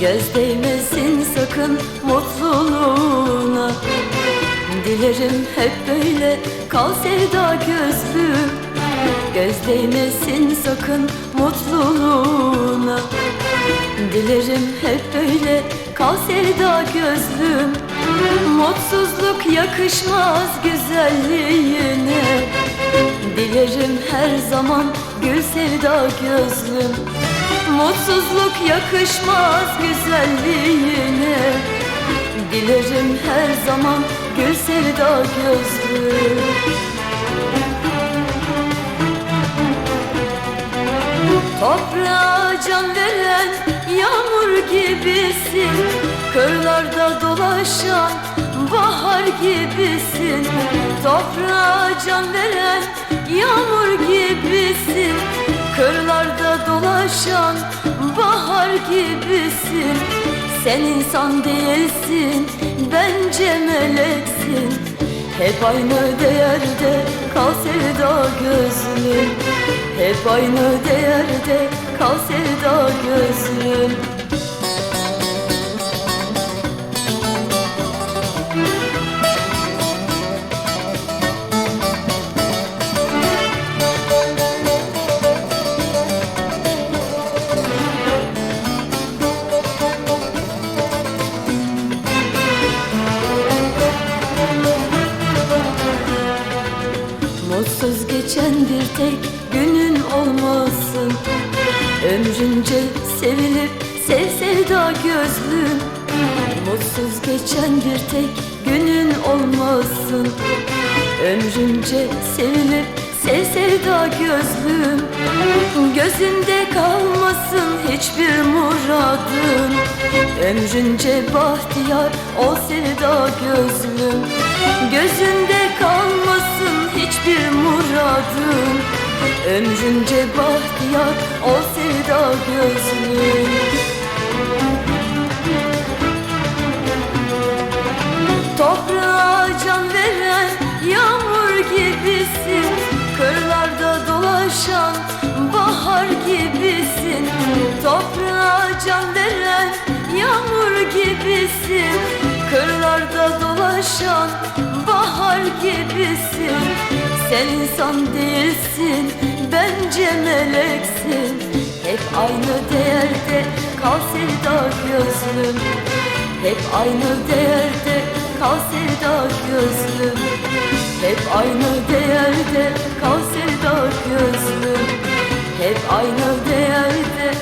Göz değmesin sakın mutluluğuna. Dilerim hep böyle kal sevda gözlüm Göz değmesin sakın mutluluğuna. Dilerim hep böyle kal sevda gözlüm Mutsuzluk yakışmaz güzelliğine. Dilerim her zaman gül sevda gözlüm Mutsuzluk yakışmaz güzelliğine. Dilerim her zaman gül sevda gözlüm Toprağa can veren yağmur gibisin. Kırlarda dolaşan bahar gibisin. Toprağa can veren yağmur gibisin Kırlarda dolaşan bahar gibisin. Sen insan değilsin bence meleksin. Hep aynı değerde kal sevda gözlüm. Hep aynı değerde kal sevda gözlüm geçen bir tek günün olmasın. Ömrünce sevilip sev sevda gözlüm. Mutsuz geçen bir tek günün olmasın. Ömrünce sevilip sev sevda gözlüm. Gözünde kalmasın hiçbir muradın. Ömrünce bahtiyar ol sevda gözlüm. Gözünde Ömrünce bahtiyar ol sevda gözlüm Toprağa can veren yağmur gibisin. Kırlarda dolaşan bahar gibisin. Toprağa can veren yağmur gibisin. Kırlarda dolaşan bahar gibisin. Sen insan değilsin bence meleksin. Hep aynı değerde kal sevda gözlüm. Hep aynı değerde kal sevda gözlüm. Hep aynı değerde kal sevda gözlüm. Hep aynı değerde